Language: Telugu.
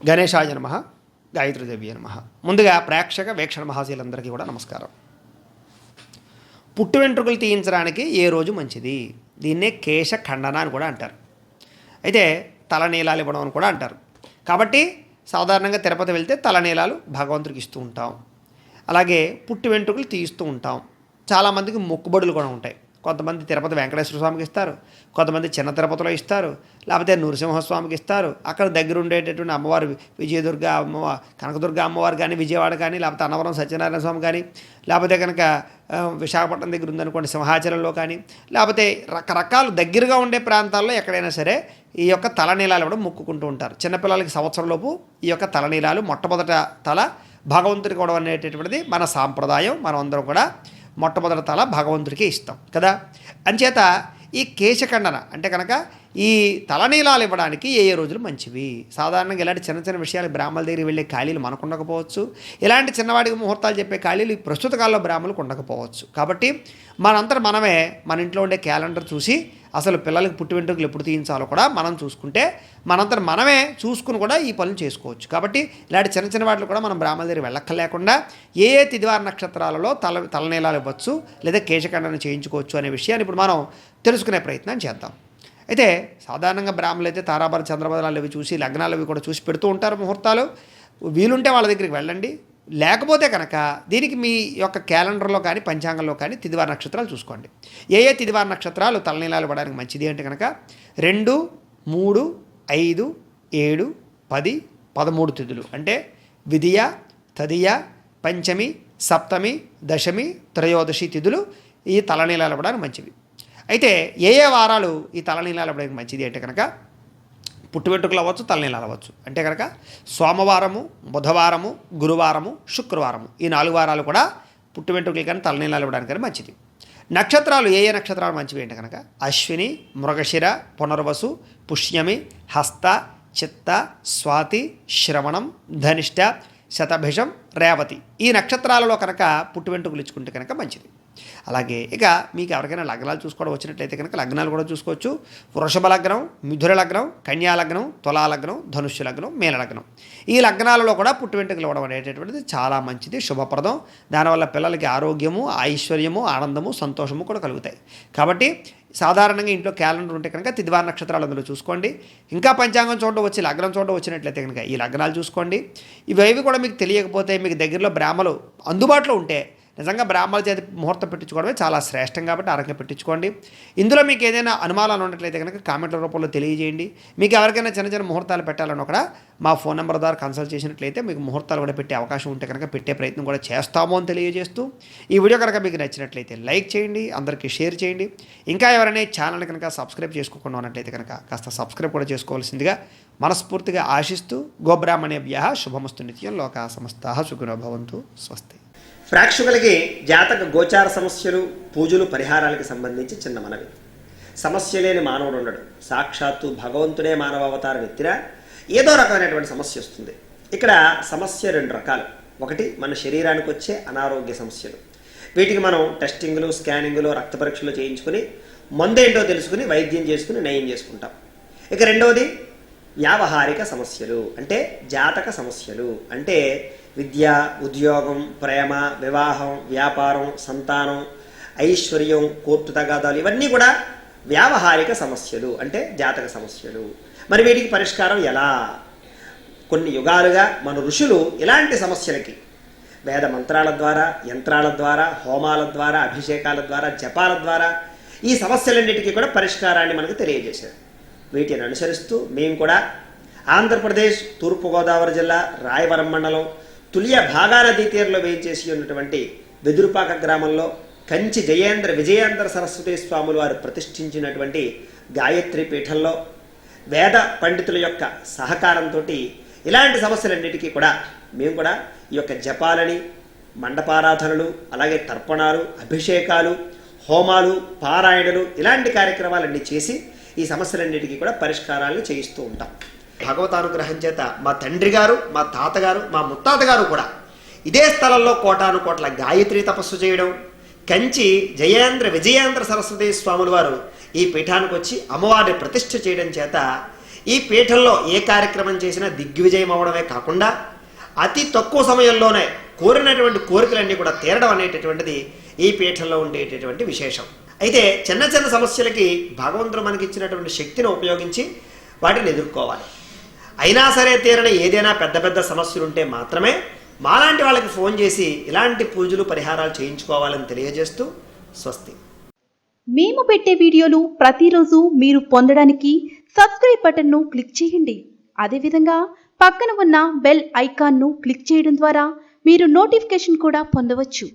గణేశాయ నమ గాయత్రీదేవి నమ. ముందుగా ప్రేక్షక వీక్షణ మహాశీలందరికీ కూడా నమస్కారం. పుట్టు వెంట్రుకలు తీయించడానికి ఏ రోజు మంచిది? దీన్నే కేశ ఖండన అని కూడా అంటారు. అయితే తలనీలాలు ఇవ్వడం అని కూడా అంటారు. కాబట్టి సాధారణంగా తిరుపతి వెళ్తే తలనీలాలు భగవంతుడికి ఇస్తూ ఉంటాం. అలాగే పుట్టు వెంట్రుకలు తీయిస్తూ ఉంటాం. చాలామందికి మొక్కుబడులు కూడా ఉంటాయి. కొంతమంది తిరుపతి వెంకటేశ్వర స్వామికి ఇస్తారు కొంతమంది చిన్న తిరుపతిలో ఇస్తారు లేకపోతే నృసింహస్వామికి ఇస్తారు. అక్కడ దగ్గర ఉండేటటువంటి అమ్మవారు విజయదుర్గ అమ్మవారు కనకదుర్గ అమ్మవారు కానీ విజయవాడ కానీ లేకపోతే అన్నవరం సత్యనారాయణ స్వామి కానీ లేకపోతే కనుక విశాఖపట్నం దగ్గర ఉందనుకోండి సింహాచలంలో కానీ లేకపోతే రకరకాలు దగ్గరగా ఉండే ప్రాంతాల్లో ఎక్కడైనా సరే ఈ యొక్క తలనీలాలు కూడా మొక్కుకుంటూ ఉంటారు. చిన్నపిల్లలకి సంవత్సరంలోపు ఈ యొక్క తలనీలాలు మొట్టమొదట తల భగవంతుడికి కూడా అనేటటువంటిది మన సాంప్రదాయం. మనం అందరం కూడా మొట్టమొదటి తల భగవంతుడికి ఇస్తాం కదా? అంచేత ఈ కేశఖండన అంటే కనుక ఈ తలనీలాలు ఇవ్వడానికి ఏ ఏ రోజులు మంచివి? సాధారణంగా ఇలాంటి చిన్న చిన్న విషయాలు బ్రాహ్మణుల దగ్గరికి వెళ్ళే ఖాళీలు మనకు ఉండకపోవచ్చు ఇలాంటి చిన్నవాడికి ముహూర్తాలు చెప్పే ఖాళీలు ఈ ప్రస్తుత కాలంలో బ్రాహ్మణులకు ఉండకపోవచ్చు. కాబట్టి మనంతా మనమే మన ఇంట్లో ఉండే క్యాలెండర్ చూసి అసలు పిల్లలకి పుట్టి వెంట్రుకలు ఎప్పుడు తీయించాలో కూడా మనం చూసుకుంటే మనంతా మనమే చూసుకుని కూడా ఈ పనులు చేసుకోవచ్చు. కాబట్టి ఇలాంటి చిన్న చిన్న వాటిలో కూడా మనం బ్రాహ్మణ దగ్గర వెళ్ళక్కర్లేకుండా ఏ ఏ తిదివార నక్షత్రాలలో తల తలనీలాలు ఇవ్వచ్చు లేదా కేశఖండన చేయించుకోవచ్చు అనే విషయాన్ని ఇప్పుడు మనం తెలుసుకునే ప్రయత్నం చేద్దాం. అయితే సాధారణంగా బ్రాహ్మణులు అయితే తారాబర చంద్రబదనాలు అవి చూసి లగ్నాలు అవి కూడా చూసి పెడుతూ ఉంటారు ముహూర్తాలు. వీలుంటే వాళ్ళ దగ్గరికి వెళ్ళండి. లేకపోతే కనుక దీనికి మీ యొక్క క్యాలెండర్లో కానీ పంచాంగంలో కానీ తిదివార నక్షత్రాలు చూసుకోండి. ఏ ఏ తిదివార నక్షత్రాలు తలనీలాలు ఇవ్వడానికి మంచిది అంటే కనుక రెండు మూడు ఐదు ఏడు పది పదమూడు తిథులు. అంటే విధియ తదియ పంచమి సప్తమి దశమి త్రయోదశి తిథులు ఈ తలనీలాలు పడడానికి మంచివి. అయితే ఏ ఏ వారాలు ఈ తలనీలాలు పడడానికి మంచిది అంటే కనుక పుట్టు వెంట్రుకలు అవ్వచ్చు తలనీళ్ళు అవ్వచ్చు. అంటే కనుక సోమవారము బుధవారము గురువారము శుక్రవారము. ఈ నాలుగు వారాలు కూడా పుట్టు వెంట్రుకలు కానీ తలనీళ్ళు ఇవ్వడానికి కానీ మంచిది. నక్షత్రాలు ఏ ఏ నక్షత్రాలు మంచివి అంటే కనుక అశ్విని మృగశిర పునర్వసు పుష్యమి హస్త చిత్త స్వాతి శ్రవణం ధనిష్ట శతభిషం రేవతి. ఈ నక్షత్రాలలో కనుక పుట్టు వెంట్రుకలు ఇచ్చుకుంటే కనుక మంచిది. అలాగే ఇక మీకు ఎవరికైనా లగ్నాలు చూసుకోవడం వచ్చినట్లయితే కనుక లగ్నాలు కూడా చూసుకోవచ్చు. వృషభ లగ్నం మిథుర లగ్నం కన్యా లగ్నం తులా లగ్నం ధనుష్య లగ్నం మేల లగ్నం. ఈ లగ్నాలలో కూడా పుట్టు వెంట్రుకలు ఇవ్వడం అనేటటువంటిది చాలా మంచిది శుభప్రదం. దానివల్ల పిల్లలకి ఆరోగ్యము ఐశ్వర్యము ఆనందము సంతోషము కూడా కలుగుతాయి. కాబట్టి సాధారణంగా ఇంట్లో క్యాలెండర్ ఉంటే కనుక తిదివార నక్షత్రాలు అందులో చూసుకోండి. ఇంకా పంచాంగం చూడడం వచ్చి లగ్నం చూడడం వచ్చినట్లయితే కనుక ఈ లగ్నాలు చూసుకోండి. ఇవేవి కూడా మీకు తెలియకపోతే మీకు దగ్గరలో బ్రాహ్మలు అందుబాటులో ఉంటే నిజంగా బ్రాహ్మణ చేతి ముహూర్తం పెట్టించుకోవడమే చాలా శ్రేష్టం కాబట్టి ఆ రకంగా పెట్టించుకోండి. ఇందులో మీకు ఏదైనా అనుమానాలు ఉన్నట్లయితే కనుక కామెంట్ల రూపంలో తెలియజేయండి. మీకు ఎవరికైనా చిన్న చిన్న ముహూర్తాలు పెట్టాలని కూడా మా ఫోన్ నెంబర్ ద్వారా కన్సల్ట్ చేసినట్లయితే మీకు ముహూర్తాలు కూడా పెట్టే అవకాశం ఉంటే కనుక పెట్టే ప్రయత్నం కూడా చేస్తాము అని తెలియజేస్తూ ఈ వీడియో కనుక మీకు నచ్చినట్లయితే లైక్ చేయండి అందరికీ షేర్ చేయండి. ఇంకా ఎవరైనా ఈ ఛానల్ కనుక సబ్స్క్రైబ్ చేసుకోకుండా ఉన్నట్లయితే కనుక కాస్త సబ్స్క్రైబ్ కూడా చేసుకోవాల్సిందిగా మనస్ఫూర్తిగా ఆశిస్తూ గోబ్రాహ్మణేభ్య శుభమస్తు నిత్యం లోకా సమస్త సుఖినో భవంతు. స్వస్తి. ప్రేక్షకులకి జాతక గోచార సమస్యలు పూజలు పరిహారాలకు సంబంధించి చిన్న మనవి. సమస్య లేని మానవుడు ఉండడు. సాక్షాత్తు భగవంతుడే మానవ అవతారం ఎత్తినా ఏదో రకమైనటువంటి సమస్య వస్తుంది. ఇక్కడ సమస్య రెండు రకాలు. ఒకటి మన శరీరానికి వచ్చే అనారోగ్య సమస్యలు. వీటికి మనం టెస్టింగ్లు స్కానింగ్లు రక్త పరీక్షలు చేయించుకుని మందేంటో తెలుసుకుని వైద్యం చేసుకుని నయం చేసుకుంటాం. ఇక రెండవది వ్యావహారిక సమస్యలు. అంటే జాతక సమస్యలు. అంటే విద్య ఉద్యోగం ప్రేమ వివాహం వ్యాపారం సంతానం ఐశ్వర్యం కోర్టు తగాదాలు ఇవన్నీ కూడా వ్యావహారిక సమస్యలు అంటే జాతక సమస్యలు. మరి వీటికి పరిష్కారం ఎలా? కొన్ని యుగాలుగా మన ఋషులు ఇలాంటి సమస్యలకి వేద మంత్రాల ద్వారా యంత్రాల ద్వారా హోమాల ద్వారా అభిషేకాల ద్వారా జపాల ద్వారా ఈ సమస్యలన్నిటికీ కూడా పరిష్కారాన్ని మనకు తెలియజేశారు. వీటిని అనుసరిస్తూ మేము కూడా ఆంధ్రప్రదేశ్ తూర్పుగోదావరి జిల్లా రాయవరం మండలం తులియ భాగా నదీ తీరంలో వేయించేసి ఉన్నటువంటి వెదురుపాక గ్రామంలో కంచి జయేంద్ర విజయేంద్ర సరస్వతి స్వాములు వారు ప్రతిష్ఠించినటువంటి గాయత్రి పీఠంలో వేద పండితుల యొక్క సహకారంతో ఇలాంటి సమస్యలన్నిటికీ కూడా మేము కూడా ఈ యొక్క జపాలని మండపారాధనలు అలాగే తర్పణాలు అభిషేకాలు హోమాలు పారాయణలు ఇలాంటి కార్యక్రమాలన్నీ చేసి ఈ సమస్యలన్నిటికీ కూడా పరిష్కారాలను చేయిస్తూ ఉంటాం. భగవతానుగ్రహం చేత మా తండ్రి గారు మా తాతగారు మా ముత్తాత గారు కూడా ఇదే స్థలంలో కోటాను కోట్ల గాయత్రి తపస్సు చేయడం కంచి జయేంద్ర విజయేంద్ర సరస్వతి స్వాముల వారు ఈ పీఠానికి వచ్చి అమ్మవారిని ప్రతిష్ఠ చేయడం చేత ఈ పీఠంలో ఏ కార్యక్రమం చేసినా దిగ్విజయం అవడమే కాకుండా అతి తక్కువ సమయంలోనే కోరినటువంటి కోరికలన్నీ కూడా తీరడం అనేటటువంటిది ఈ పీఠంలో ఉండేటటువంటి విశేషం. అయితే చిన్న చిన్న సమస్యలకి భగవంతుడు మనకి ఇచ్చినటువంటి శక్తిని ఉపయోగించి వాటిని ఎదుర్కోవాలి. అయినా సరే తీరని ఏదైనా పెద్ద పెద్ద సమస్యలు ఉంటే మాత్రమే మాలాంటి వాళ్ళకి ఫోన్ చేసి ఇలాంటి పూజలు పరిహారాలు చేయించుకోవాలని తెలియజేస్తూ స్వస్తి. మేము పెట్టే వీడియోలు ప్రతిరోజు మీరు పొందడానికి సబ్స్క్రైబ్ బటన్ను క్లిక్ చేయండి. అదేవిధంగా పక్కన ఉన్న బెల్ ఐకాన్ను క్లిక్ చేయడం ద్వారా మీరు నోటిఫికేషన్ కూడా పొందవచ్చు.